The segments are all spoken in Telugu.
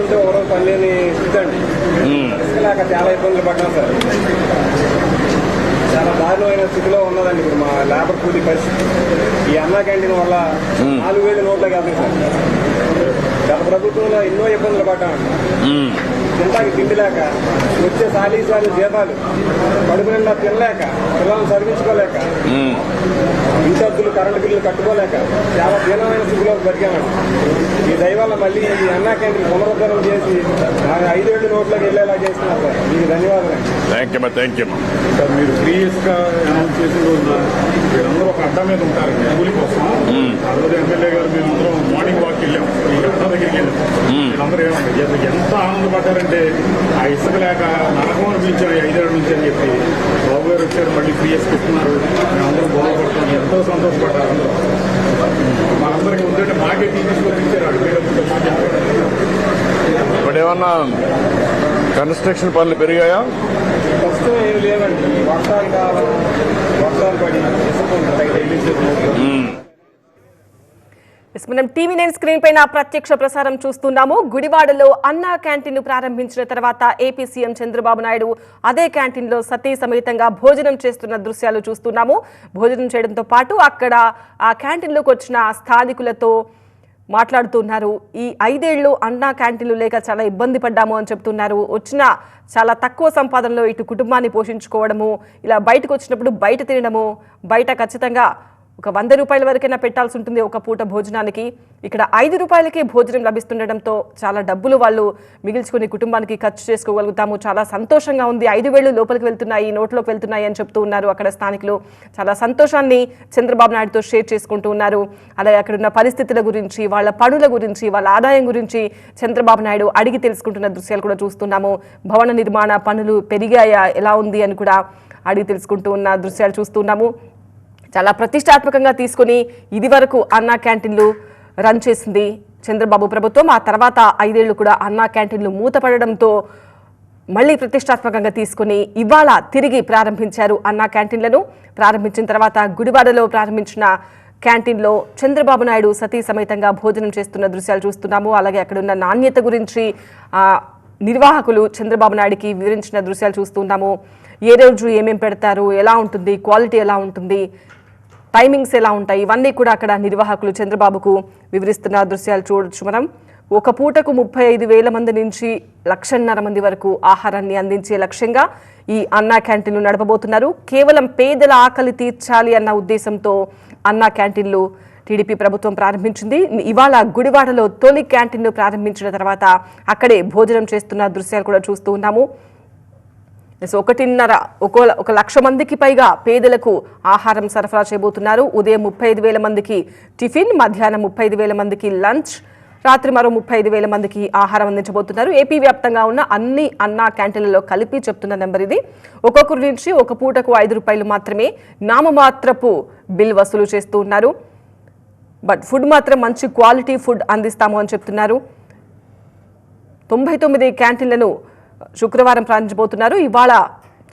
ఉంటే ఒకరోజు పనిలేని స్థితి అండి. ఇసుకలేక చాలా ఇబ్బందులు పడ్డాం సార్. చాలా దారుణమైన స్థితిలో ఉన్నదండి ఇప్పుడు మా లేబర్ కూలీ పరిస్థితి. ఈ అన్నా క్యాంటీన్ వల్ల నాలుగు వేలు నోట్లోకి వెళ్తాయి సార్. గత ప్రభుత్వంలో ఎన్నో ఇబ్బందులు పడ్డామండి తింటాకి తిండి లేక వచ్చే సాలీ సాలి జీతాలు కడుపు నిండా తినలేక పిల్లల్ని చదివించుకోలేక ఇంటద్దులు కరెంటు బిల్లులు కట్టుకోలేక చాలా దీనమైన స్థితిలో బతికామండి ఈ దయ వల్ల మళ్ళీ ఈ అన్నా క్యాంటీన్ పునరుద్ధరణ చేసి ఆ ఐదేళ్ళు నోట్లోకి వెళ్ళేలా చేస్తున్నారు సార్. మీకు ధన్యవాదాలు thank you thank you sir మీరు ప్రీవియస్గా అనౌన్స్ చేసిన రోజున మీరందరూ ఒక అడ్డా మీద ఉంటారు. కూలి కోసం. ఆ రోజు ఎమ్మెల్యే గారు మేమందరం మార్నింగ్ వాక్ వెళ్ళాం. ఈ అడ్డా దగ్గరికి వెళ్ళాం. మీరందరూ ఏమంటారు ఎంత- ఆనందపడ్డారంటే ఆ ఇసుక లేక నరకం ఈ ఐదేళ్ళ నుంచి అని చెప్పి బాబు గారు వచ్చారు మళ్ళీ ప్రీఎస్ ఇస్తున్నారు. మేమందరం బాగుపడుతున్నాం ఎంతో సంతోషపడ్డారు అందరూ మనందరికీ ఉందంటే మాకే తీసుకొని ఇచ్చారు అటు పేరు మాకే ఇప్పుడు ఏమన్నా కన్స్ట్రక్షన్ పనులు పెరిగాయా? మనం టీవీ నైన్ స్క్రీన్ పైన ప్రత్యక్ష ప్రసారం చూస్తున్నాము. గుడివాడలో అన్నా క్యాంటీన్ ప్రారంభించిన తర్వాత ఏపీ సీఎం చంద్రబాబు నాయుడు అదే క్యాంటీన్లో సతీ సమేతంగా భోజనం చేస్తున్న దృశ్యాలు చూస్తున్నాము. భోజనం చేయడంతో పాటు అక్కడ ఆ క్యాంటీన్లోకి వచ్చిన స్థానికులతో మాట్లాడుతున్నారు. ఈ ఐదేళ్ళు అన్నా క్యాంటీన్లు లేక చాలా ఇబ్బంది పడ్డాము అని చెప్తున్నారు. వచ్చిన చాలా తక్కువ సంపాదనలో ఇటు కుటుంబాన్ని పోషించుకోవడము ఇలా బయటకు వచ్చినప్పుడు బయట తినడము బయట ఖచ్చితంగా ఒక వంద రూపాయల వరకైనా పెట్టాల్సి ఉంటుంది ఒక పూట భోజనానికి. ఇక్కడ ఐదు రూపాయలకే భోజనం లభిస్తుండటంతో చాలా డబ్బులు వాళ్ళు మిగిల్చుకుని కుటుంబానికి ఖర్చు చేసుకోగలుగుతాము. చాలా సంతోషంగా ఉంది. ఐదు వేలు లోపలికి వెళ్తున్నాయి నోట్లోకి వెళ్తున్నాయి అని చెప్తూ ఉన్నారు అక్కడ స్థానికులు. చాలా సంతోషాన్ని చంద్రబాబు నాయుడుతో షేర్ చేసుకుంటూ ఉన్నారు. అలాగే అక్కడ ఉన్న పరిస్థితుల గురించి వాళ్ళ పనుల గురించి వాళ్ళ ఆదాయం గురించి చంద్రబాబు నాయుడు అడిగి తెలుసుకుంటున్న దృశ్యాలు కూడా చూస్తున్నాము. భవన నిర్మాణ పనులు పెరిగాయా? ఎలా ఉంది అని కూడా అడిగి తెలుసుకుంటూ ఉన్న దృశ్యాలు చూస్తున్నాము. చాలా ప్రతిష్టాత్మకంగా తీసుకుని ఇది వరకు అన్నా క్యాంటీన్లు రన్ చేసింది చంద్రబాబు ప్రభుత్వం. ఆ తర్వాత ఐదేళ్ళు కూడా అన్నా క్యాంటీన్లు మూతపడడంతో మళ్ళీ ప్రతిష్టాత్మకంగా తీసుకుని ఇవాళ తిరిగి ప్రారంభించారు అన్నా క్యాంటీన్లను. ప్రారంభించిన తర్వాత గుడివాడలో ప్రారంభించిన క్యాంటీన్లో చంద్రబాబు నాయుడు సతీ సమేతంగా భోజనం చేస్తున్న దృశ్యాలు చూస్తున్నాము. అలాగే అక్కడున్న నాణ్యత గురించి నిర్వాహకులు చంద్రబాబు నాయుడికి వివరించిన దృశ్యాలు చూస్తున్నాము ఏ రోజు ఏమేం పెడతారు ఎలా ఉంటుంది క్వాలిటీ ఎలా ఉంటుంది టైమింగ్స్ ఎలా ఉంటాయి? ఇవన్నీ కూడా అక్కడ నిర్వాహకులు చంద్రబాబుకు వివరిస్తున్న దృశ్యాలు చూడొచ్చు మనం. ఒక పూటకు ముప్పై ఐదు వేల మంది నుంచి లక్షన్నర మంది వరకు ఆహారాన్ని అందించే లక్ష్యంగా ఈ అన్నా క్యాంటీన్లు నడపబోతున్నారు. కేవలం పేదల ఆకలి తీర్చాలి అన్న ఉద్దేశంతో అన్నా క్యాంటీన్లు టీడీపీ ప్రభుత్వం ప్రారంభించింది. ఇవాళ గుడివాడలో తొలి క్యాంటీన్లు ప్రారంభించిన తర్వాత అక్కడే భోజనం చేస్తున్న దృశ్యాలు కూడా చూస్తూ ఉన్నాము. ఒకటిన్నర ఒక ఒక లక్ష మందికి పైగా పేదలకు ఆహారం సరఫరా చేయబోతున్నారు. ఉదయం ముప్పై ఐదు వేల మందికి టిఫిన్ మధ్యాహ్నం ముప్పై ఐదు వేల మందికి లంచ్ రాత్రి మరో ముప్పై ఐదు వేల మందికి ఆహారం అందించబోతున్నారు. ఏపీ వ్యాప్తంగా ఉన్న అన్ని అన్నా క్యాంటీన్లలో కలిపి చెప్తున్న నెంబర్ ఇది. ఒక్కొక్కరి నుంచి ఒక పూటకు ఐదు రూపాయలు మాత్రమే నామమాత్రపు బిల్ వసూలు చేస్తూ ఉన్నారు. బట్ ఫుడ్ మాత్రం మంచి క్వాలిటీ ఫుడ్ అందిస్తాము అని చెప్తున్నారు. తొంభై తొమ్మిది క్యాంటీన్లను శుక్రవారం ప్రారంభించబోతున్నారు. ఇవాళ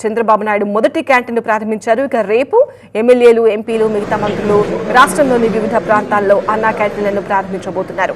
చంద్రబాబు నాయుడు మొదటి క్యాంటీన్ ప్రారంభించారు. ఇక రేపు ఎమ్మెల్యేలు ఎంపీలు మిగతా మంత్రులు రాష్ట్రంలోని వివిధ ప్రాంతాల్లో అన్నా క్యాంటీన్లను ప్రారంభించబోతున్నారు.